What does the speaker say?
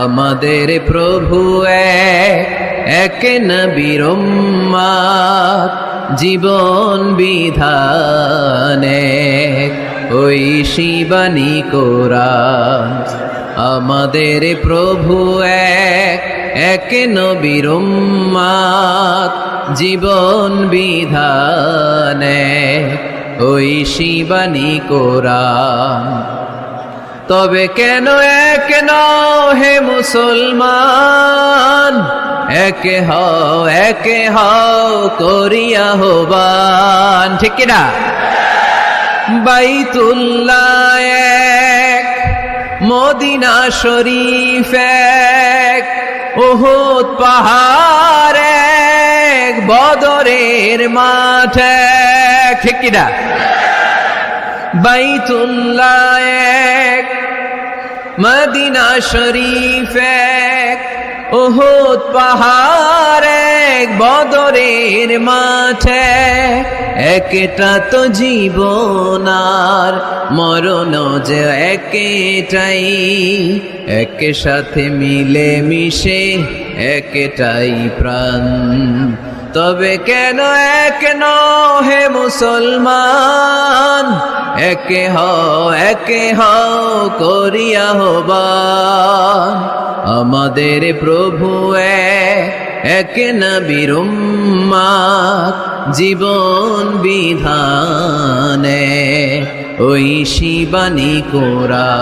আমাদের প্রভু এক, উম্মাদ, জীবন বিধানে ওই শিবানী কোরআন আমাদের প্রভু এক উম্মাদ, জীবন বিধানে ওই শিবানী কোরআন তবে কেন এক হে মুসলমান? একে হও একে হও করিয়া হবান ঠিক কিনা? বাইতুল্লাহ এক, মদিনা শরীফ এক ওহুদ পাহাড় এক, বদরের মাঠ ঠিক কিনা? বাইতুল্লাহ এক, মদিনা শরীফ এক ওহুদ পাহাড় এক, বদরের মাঠে একটা তো জীবন আর মরণ যে একেটাই, এক সাথে মিলে মিশে একটাই প্রাণ। তবে কেন এক হে মুসলমান? একে হও একে হও করিয়া হবা। আমাদের প্রভু এক, না বিরুম্মা জীবন বিধানে। ওই শিবানী কোরা